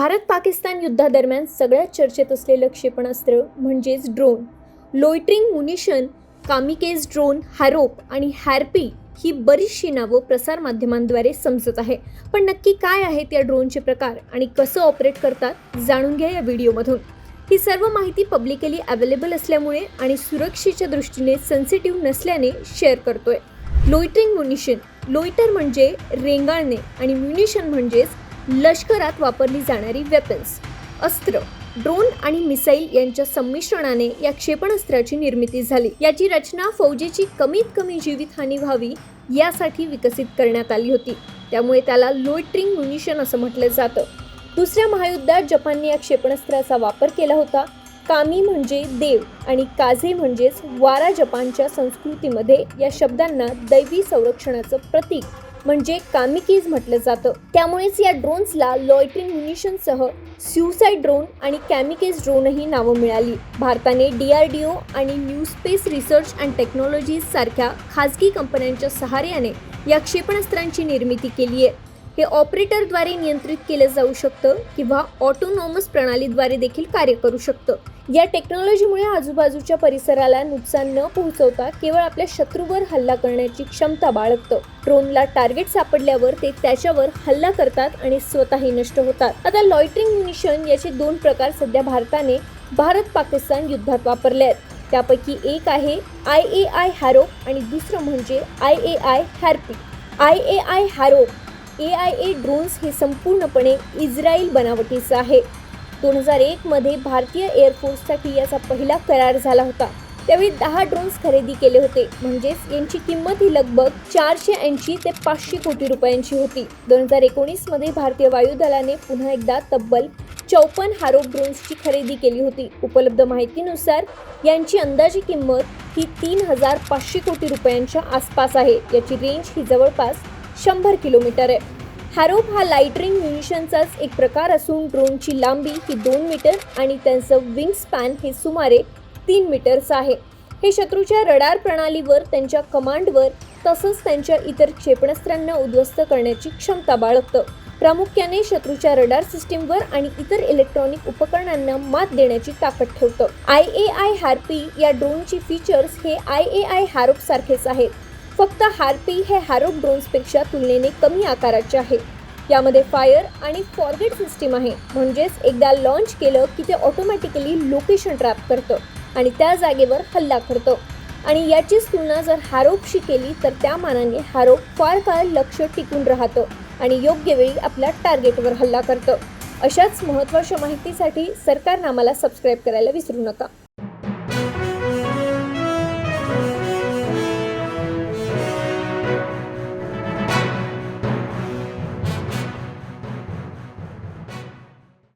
भारत पाकिस्तान युद्धादरम्यान सगळ्यात चर्चेत असलेलं क्षेपणास्त्र म्हणजेच drone. Loitering munition kamikaze drone Harop आणि हॅरपी ही बरीचशी नावं प्रसारमाध्यमांद्वारे समजत आहे. पण नक्की काय आहेत या ड्रोनचे प्रकार आणि कसं ऑपरेट करतात जाणून घ्या या व्हिडिओमधून. ही सर्व माहिती पब्लिकली अवेलेबल असल्यामुळे आणि सुरक्षेच्या दृष्टीने सेन्सिटिव्ह नसल्याने शेअर करतोय. लोइटरिंग म्युनिशन लोइटर म्हणजे रेंगाळणे आणि म्युनिशन म्हणजेच लष्करात वापरली जाणारी वेपन्स अस्त्र ड्रोन आणि मिसाईल यांच्या संमिश्रणाने या क्षेपणास्त्राची निर्मिती झाली. याची रचना फौजेची कमीत कमी जीवितहानी व्हावी यासाठी विकसित करण्यात आली होती. त्यामुळे त्याला लोइटरिंग म्युनिशन असं म्हटलं जातं. दुसऱ्या महायुद्धात जपानने या क्षेपणास्त्राचा वापर केला होता. कामी म्हणजे देव आणि काझे म्हणजेच वारा जपानच्या संस्कृतीमध्ये या शब्दांना दैवी संरक्षणाचं प्रतीक म्हणजे कामिकीज म्हटलं जातं. त्यामुळेच या ड्रोन्सला लॉयट्रिन म्युनिशनसह स्युसाईड ड्रोन आणि कॅमिकेज ड्रोनही नावं मिळाली. भारताने डी आर डी ओ आणि New Space Research and Technologies सारख्या खाजगी कंपन्यांच्या सहाय्याने या क्षेपणास्त्रांची निर्मिती केली आहे हे ऑपरेटरद्वारे नियंत्रित केलं जाऊ शकतं किंवा ऑटोनॉमस प्रणालीद्वारे देखील कार्य करू शकतं. या टेक्नॉलॉजीमुळे आजूबाजूच्या परिसराला नुकसान न पोहोचवता केवळ आपल्या शत्रूवर हल्ला करण्याची क्षमता बाळगतं. ड्रोनला टार्गेट सापडल्यावर ते त्याच्यावर हल्ला करतात आणि स्वतःही नष्ट होतात. आता लॉयटरिंग म्युनिशन याचे दोन प्रकार सध्या भारताने भारत पाकिस्तान युद्धात वापरले आहेत त्यापैकी एक आहे आय ए आय हॅरोप आणि दुसरं म्हणजे I A I Harpy I A I Harop A I A drones हे संपूर्णपणे इस्रायल बनावटीचं आहे. दोन हजार एकमध्ये भारतीय एअरफोर्ससाठी याचा पहिला करार झाला होता. त्यावेळी दहा ड्रोन्स खरेदी केले होते. म्हणजेच यांची किंमत ही लगभग चारशे ऐंशी ते पाचशे कोटी रुपयांची होती. दोन हजार एकोणीसमध्ये भारतीय वायुदलाने पुन्हा एकदा तब्बल चौपन्न हारोप ड्रोन्सची खरेदी केली होती. उपलब्ध माहितीनुसार यांची अंदाजी किंमत ही तीन हजार पाचशे कोटी रुपयांच्या आसपास आहे. याची रेंज ही जवळपास शंभर किलोमीटर आहे. हॅरोप हा लाईटरिंग म्युनिशनचाच एक प्रकार असून ड्रोनची लांबी ही दोन मीटर आणि त्यांचं विंग स्पॅन हे सुमारे तीन मीटर्स आहे. हे शत्रूच्या रडार प्रणालीवर त्यांच्या कमांडवर तसंच त्यांच्या इतर क्षेपणास्त्रांना उद्ध्वस्त करण्याची क्षमता बाळगतं. प्रामुख्याने शत्रूच्या रडार सिस्टीमवर आणि इतर इलेक्ट्रॉनिक उपकरणांना मात देण्याची ताकद ठेवतं. आय ए आय हार्पी या ड्रोनची फीचर्स हे आय ए आय हॅरोप सारखेच आहेत. फक्त हार्पी हे हॅरोप ड्रोन्सपेक्षा तुलनेने कमी आकाराचे आहे यामध्ये फायर आणि फॉरगेट सिस्टीम आहे. म्हणजेच एकदा लॉन्च केलं की ते ऑटोमॅटिकली लोकेशन ट्रॅप करतं आणि त्या जागेवर हल्ला करतं. आणि याचीच तुलना जर हॅरोपशी केली तर त्या मानाने हॅरोप फार काळ लक्ष टिकून राहतं आणि योग्य वेळी आपल्या टार्गेटवर हल्ला करतं. अशाच महत्त्वाच्या माहितीसाठी सरकारनामाला सबस्क्राईब करायला विसरू नका.